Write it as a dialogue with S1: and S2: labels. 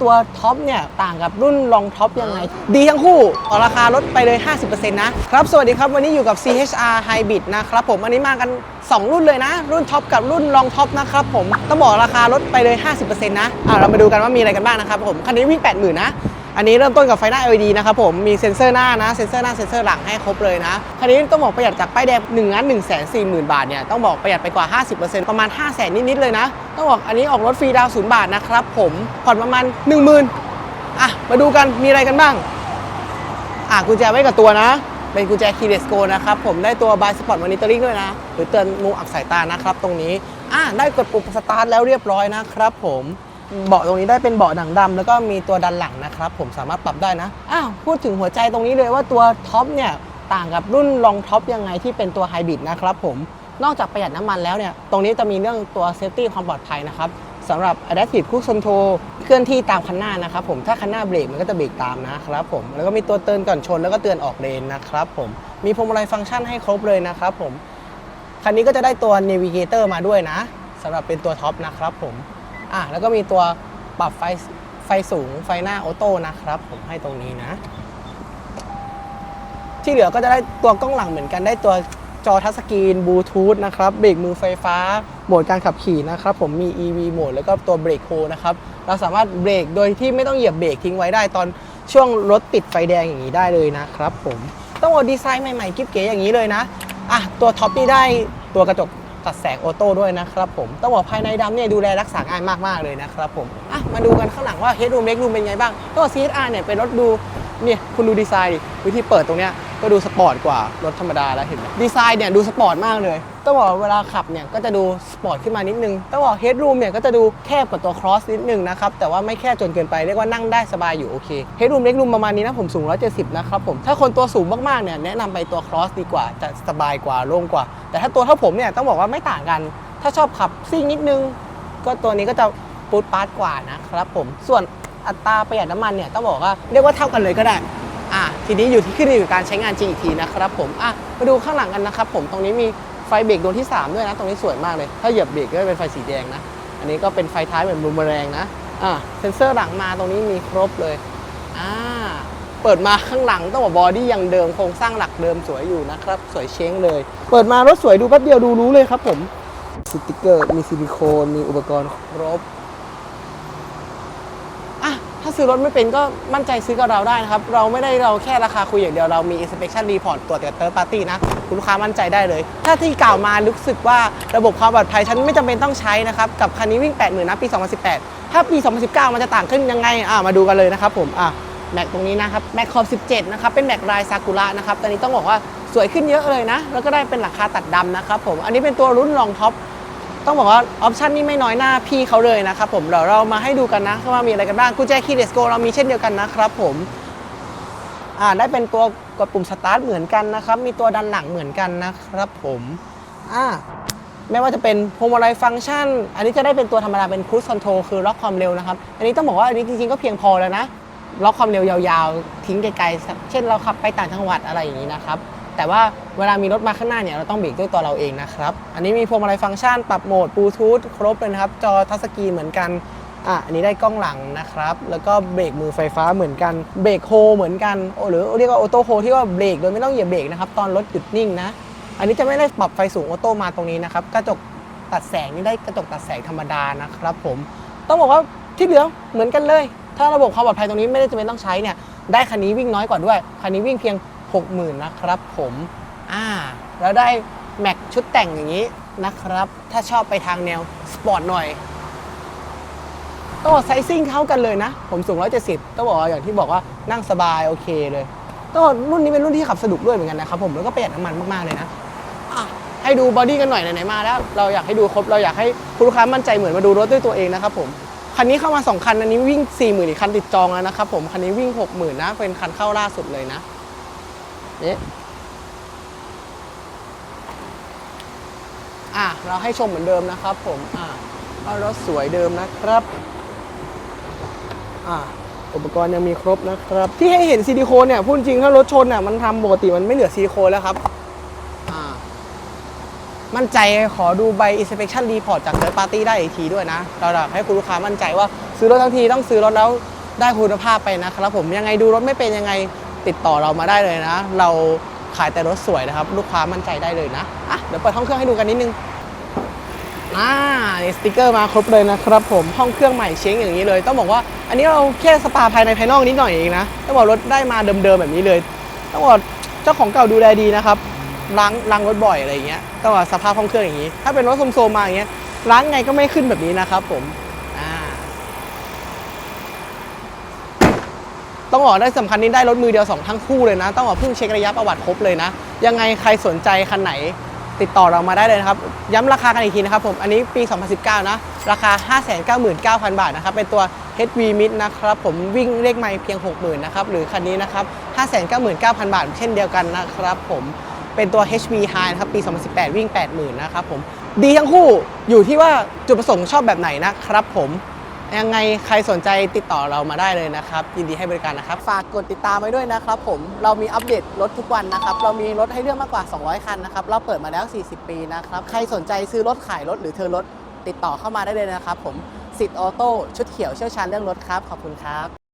S1: ตัวท็อปเนี่ยต่างกับรุ่นรองท็อปยังไง ดีทั้งคู่ออกราคาลดไปเลย 50%นะครับ สวัสดีครับ วันนี้อยู่กับ CHR Hybrid นะครับผมอันนี้มากัน 2 รุ่นเลยนะ รุ่นท็อปกับรุ่นรองท็อปนะครับผมต้องบอกราคาลดไปเลย 50%นะอะเรามาดูกันว่ามีอะไรกันบ้างนะครับผมคันนี้วิ่ง 80,000นะ อันนี้เริ่มต้นกับไฟหน้า LED นะครับผมมีเซ็นเซอร์หน้านะเซ็นเซอร์หน้าเซ็นเซอร์หลังให้ครบเลยนะคันนี้ต้องบอกประหยัดจากป้ายแดง1ล้าน1แสน4หมื่นบาทเนี่ยต้องบอกประหยัดไปกว่า 50%ประมาณ 5 0 0แสนนิดๆเลยนะ ต้องบอกอันนี้ออกรถฟรีดาวศูนย์บาทนะครับผมผ่อนประมาณ 10,000อะมาดูกันมีอะไรกันบ้างอะกุญแจไว้กับตัวนะเป็นกุญแจ keyless go นะครับผมได้ตัว by spot monitoring ด้วยนะ หรือเตือนมุมอับสายตานะครับตรงนี้อะได้กดปุ่มสตาร์ทแล้วเรียบร้อยนะครับผม เบาะตรงนี้ได้เป็นเบาะหนังดำแล้วก็มีตัวดันหลังนะครับ ผมสามารถปรับได้นะอ้าวพูดถึงหัวใจตรงนี้เลยว่าตัวท็อปเนี่ยต่างกับรุ่นรองท็อปยังไงที่เป็นตัวไฮบริดนะครับผมนอกจากประหยัดน้ำมันแล้วเนี่ยตรงนี้จะมีเรื่องตัวเซฟตี้ความปลอดภัยนะครับสำหรับ Adaptive Cruise Control เคลื่อนที่ตามคันหน้านะครับผมถ้าคันหน้าเบรกมันก็จะเบรกตามนะครับผมแล้วก็มีตัวเตือนก่อนชนแล้วก็เตือนออกเลนนะครับผมมีพวงมาลัยฟังก์ชันให้ครบเลยนะครับผมคันนี้ก็จะได้ตัว Navigator มาด้วยนะสำหรับเป็นตัวท็อปนะครับผม อะแล้วก็มีตัวปรับไฟไฟสูงไฟหน้าออโต้นะครับผมให้ตรงนี้นะ ที่เหลือก็จะได้ตัวกล้องหลังเหมือนกันได้ตัวจอทัชสกรีนบลูทูธนะครับเบรกมือไฟฟ้าโหมดการขับขี่นะครับผมมี EV โหมดแล้วก็ตัวเบรกโฮนะครับเราสามารถเบรกโดยที่ไม่ต้องเหยียบเบรกทิ้งไว้ได้ตอนช่วงรถติดไฟแดงอย่างนี้ได้เลยนะครับผมต้องบอกดีไซน์ใหม่ๆกิ๊บเก๋อย่างนี้เลยนะอะตัวท็อปนี่ได้ตัวกระจก ตัดแสงออโต้ด้วยนะครับผมต้องบอกภายในดำเนี่ยดูแลรักษาง่ายมากๆเลยนะครับผมอะมาดูกันข้างหลังว่าเฮดรูมเล็กรูมเป็นไงบ้างตัว CSR เนี่ยเป็นรถดูเนี่ยคุณดูดีไซน์ดิวิธีเปิดตรงเนี้ย ก็ดูสปอร์ตกว่ารถธรรมดาแล้วเห็นไหมดีไซน์เนี่ยดูสปอร์ตมากเลยต้องบอกเวลาขับเนี่ยก็จะดูสปอร์ตขึ้นมานิดนึงต้องบอก Headroom เนี่ยก็จะดูแคบกว่าตัว Cross นิดนึงนะครับแต่ว่าไม่แคบจนเกินไปเรียกว่านั่งได้สบายอยู่โอเค Headroom Legroom ประมาณนี้นะผมสูง 170 นะครับผมถ้าคนตัวสูงมากๆเนี่ยแนะนำไปตัว Cross ดีกว่าจะสบายกว่าโล่งกว่า แต่ถ้าตัวเท่าผมเนี่ยต้องบอกว่าไม่ต่างกัน ถ้าชอบขับซิ่งนิดนึง ก็ตัวนี้ก็จะปูดปาร์ตกว่านะครับผมส่วนอัตราประหยัดน้ำมันเนี่ยต้องบอกว่าเรียกว่าเท่ากันเลยก็ได้ อะทีนี้อยู่ที่ขึ้นอยู่กับการใช้งานจริงอีกทีนะครับผมอะมาดูข้างหลังกันนะครับผมตรงนี้มีไฟเบรกดวงที่ 3 ด้วยนะ ตรงนี้สวยมากเลย ถ้าเหยียบเบรกก็จะเป็นไฟสีแดงนะ อันนี้ก็เป็นไฟท้ายเหมือนบูมเมแรงนะอะเซ็นเซอร์หลังมาตรงนี้มีครบเลยอ่าเปิดมาข้างหลังต้องบอกบอดี้ยังเดิมโครงสร้างหลักเดิมสวยอยู่นะครับสวยเช้งเลย เปิดมารถสวยดูแป๊บเดียวดูรู้เลยครับผมสติกเกอร์มีซิลิโคนมีอุปกรณ์ครบ ถ้าซื้อรถไม่เป็นก็มั่นใจซื้อกับเราได้นะครับ เราไม่ได้เราแค่ราคาคุยอย่างเดียวเรามี inspection report ตรวจจาก third party นะ คุณลูกค้ามั่นใจได้เลย ถ้าที่กล่าวมารู้สึกว่าระบบความปลอดภัยฉันไม่จำเป็นต้องใช้นะครับ กับคันนี้วิ่ง 80,000นะปี 2018 ถ้าปี 2019 มันจะต่างขึ้นยังไงอะมาดูกันเลยนะครับผมอะแม็กตรงนี้นะครับแม็กคอม17 นะครับ เป็นแม็กลายซากุระนะครับตอนนี้ต้องบอกว่าสวยขึ้นเยอะเลยนะ แล้วก็ได้เป็นหลังคาตัดดำนะครับผมอันนี้เป็นตัวรุ่นรองท็อป ต้องบอกว่าออปชันนี่ไม่น้อยหน้าพี่เขาเลยนะครับผมเดี๋ยวเรามาให้ดูกันนะว่ามีอะไรกันบ้างกุญแจคีย์เลสโกเรามีเช่นเดียวกันนะครับผมอ่าได้เป็นตัวกดปุ่มสตาร์ทเหมือนกันนะครับ มีตัวดันหลังเหมือนกันนะครับผมอ่าไม่ว่าจะเป็นพวงมาลัยฟังก์ชัน อันนี้จะได้เป็นตัวธรรมดาเป็นครู i คอนโทรลคือล็อกความเร็วนะครับ อันนี้ต้องบอกว่าอันนี้จริงๆก็เพียงพอแล้วนะล็อกความเร็วยาวๆ ทิ้งไกลๆ เช่นเราขับไปต่างจังหวัดอะไรอย่างนี้นะครับ แต่ว่าเวลามีรถมาข้างหน้าเนี่ยเราต้องเบรกด้วยตัวเราเองนะครับ อันนี้มีพวงมาลัยฟังก์ชัน ปรับโหมดบลูทูธครบเลยนะครับ จอทัชสกรีนเหมือนกันอะอันนี้ได้กล้องหลังนะครับ แล้วก็เบรกมือไฟฟ้าเหมือนกัน เบรกโฮเหมือนกันโอหรือเรียกว่าออโต้โฮที่ว่าเบรกโดยไม่ต้องเหยียบเบรกนะครับ ตอนรถหยุดนิ่งนะ อันนี้จะไม่ได้ปรับไฟสูงออโต้มาตรงนี้นะครับ กระจกตัดแสงนี่ได้กระจกตัดแสงธรรมดานะครับ ผม ต้องบอกว่าที่เหลือเหมือนกันเลย ถ้าระบบความปลอดภัยตรงนี้ไม่ได้จำเป็นต้องใช้เนี่ย ได้คันนี้วิ่งน้อยกว่าด้วย คันนี้วิ่งเพียง 60,000 นะครับผมอ่าแล้วได้แม็กชุดแต่งอย่างนี้นะครับ ถ้าชอบไปทางแนวสปอร์ตหน่อยต้องบอกไซซิ่งเท่ากันเลยนะ ผมสูง 170ต้องบอกว่าอย่างที่บอกว่านั่งสบายโอเคเลยต้องบอกรุ่นนี้เป็นรุ่นที่ขับสนุกด้วยเหมือนกันนะครับผมแล้วก็ประหยัดน้ำมันมาก ๆ เลยนะอะให้ดูบอดี้กันหน่อยไหนๆมาแล้ว เราอยากให้ดูครบเราอยากให้คุณลูกค้ามั่นใจเหมือนมาดูรถด้วยตัวเองนะครับผมคันนี้เข้ามา 2 คัน อันนี้วิ่ง 4 0,000 อีกคันติดจองแล้วนะครับผม คันนี้วิ่ง 60,000 นะ เป็นคันเข้าล่าสุดเลยนะ นี่อะเราให้ชมเหมือนเดิมนะครับ ผมอะรถสวยเดิมนะครับอะอุปกรณ์ยังมีครบนะครับ ที่ให้เห็นซิลิโคนเนี่ยพูดจริงถ้ารถชนเนี่ยมันทำปกติมันไม่เหลือซิลิโคนแล้วครับมั่นใจขอดูใบ inspection report จาก third party ได้อีกทีด้วยนะ เราอยากให้คุณลูกค้ามั่นใจว่าซื้อรถทั้งทีต้องซื้อรถแล้วได้คุณภาพไปนะครับผมยังไงดูรถไม่เป็นยังไง ติดต่อเรามาได้เลยนะ เราขายแต่รถสวยนะครับ ลูกค้ามั่นใจได้เลยนะอะเดี๋ยวเปิดห้องเครื่องให้ดูกันนิดนึงอ่านี่สติกเกอร์มาครบเลยนะครับผมห้องเครื่องใหม่เช้งอย่างนี้เลย ต้องบอกว่าอันนี้เราแค่สปาภายในภายนอกนิดหน่อยเองนะต้องบอกรถได้มาเดิมๆแบบนี้เลย ต้องบอกเจ้าของเก่าดูแลดีนะครับล้างล้างรถบ่อยอะไรอย่างเงี้ยต้องบอกสภาพห้องเครื่องอย่างนี้ ถ้าเป็นรถโซมๆมาอย่างเงี้ยล้างไงก็ไม่ขึ้นแบบนี้นะครับผมอ่า ต้องบอกได้สำคัญนี้ได้รถมือเดียวสองทั้งคู่เลยนะ ต้องบอกเพิ่งเช็คระยะประวัติครบเลยนะ ยังไงใครสนใจคันไหนติดต่อเรามาได้เลยนะครับ ย้ำราคากันอีกทีนะครับผม อันนี้ปี 2019 นะ ราคา 599,000 บาทนะครับ เป็นตัว HV Mid นะครับผมวิ่งเลขไม่เพียง 60,000 นะครับ หรือคันนี้นะครับ 599,000 บาท เช่นเดียวกันนะครับผม เป็นตัว HV High นะครับ ปี 2018 วิ่ง 80,000 นะครับผม ดีทั้งคู่อยู่ที่ว่าจุดประสงค์ชอบแบบไหนนะครับผม ยังไงใครสนใจติดต่อเรามาได้เลยนะครับ ยินดีให้บริการนะครับ ฝากกดติดตามไว้ด้วยนะครับผมเรามีอัปเดตรถทุกวันนะครับ เรามีรถให้เลือกมากกว่า 200 คันนะครับ เราเปิดมาแล้ว 40 ปีนะครับ ใครสนใจซื้อรถขายรถหรือเธอรถติดต่อเข้ามาได้เลยนะครับผมสิทธิ์ออโต้ชุดเขียวเชี่ยวชาญเรื่องรถครับ ขอบคุณครับ